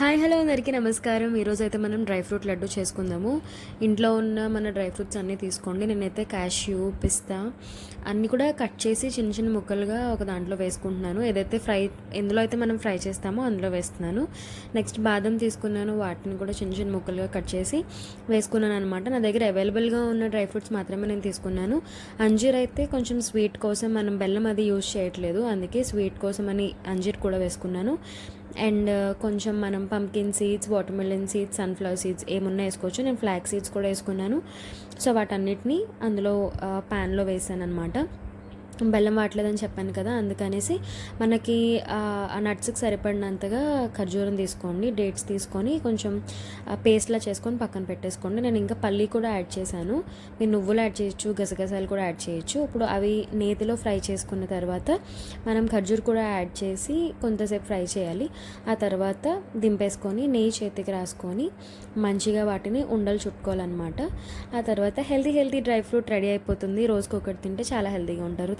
Hi hello అందరికీ నమస్కారం. ఈరోజు అయితే మనం డ్రై ఫ్రూట్ లడ్డు చేసుకుందాము. ఇంట్లో ఉన్న మన డ్రై ఫ్రూట్స్ అన్నీ తీసుకోండి. నేనైతే క్యాష్యూ పిస్తా అన్నీ కూడా కట్ చేసి చిన్న చిన్న ముక్కలుగా ఒక దాంట్లో వేసుకుంటున్నాను. ఏదైతే ఫ్రై ఎందులో అయితే మనం ఫ్రై చేస్తామో అందులో వేస్తున్నాను. నెక్స్ట్ బాదం తీసుకున్నాను. వాటిని కూడా చిన్న చిన్న ముక్కలుగా కట్ చేసి వేసుకున్నాను అనమాట నా దగ్గర అవైలబుల్గా ఉన్న డ్రై ఫ్రూట్స్ మాత్రమే నేను తీసుకున్నాను. అంజీర్ అయితే కొంచెం స్వీట్ కోసం మనం బెల్లం అది యూజ్ చేయట్లేదు. అందుకే స్వీట్ కోసం అని అంజీర్ కూడా వేసుకున్నాను. అండ్ uh, కొంచెం మనం pumpkin seeds watermelon seeds sunflower seeds ఏమున్నా వేసుకోవచ్చు. నేను ఫ్లాక్ సీడ్స్ కూడా వేసుకున్నాను. సో వాటన్నిటిని అందులో uh, ప్యాన్లో వేసాను అనమాట బెల్లం వాడలేదని చెప్పాను కదా అందుకనేసి మనకి ఆ నట్స్కి సరిపడినంతగా ఖర్జూరం తీసుకోండి డేట్స్ తీసుకొని కొంచెం పేస్ట్లా చేసుకొని పక్కన పెట్టేసుకోండి. నేను ఇంకా పల్లి కూడా యాడ్ చేశాను. మీరు నువ్వులు యాడ్ చేయొచ్చు గసగసాలు కూడా యాడ్ చేయొచ్చు. ఇప్పుడు అవి నేతిలో ఫ్రై చేసుకున్న తర్వాత మనం ఖర్జూర్ కూడా యాడ్ చేసి కొంతసేపు ఫ్రై చేయాలి. ఆ తర్వాత దింపేసుకొని నెయ్యి చేతికి రాసుకొని మంచిగా వాటిని ఉండలు చుట్టుకోవాలన్నమాట. ఆ తర్వాత healthy healthy dry fruit ready అయిపోతుంది. రోజుకొకటి తింటే చాలా హెల్తీగా ఉంటారు.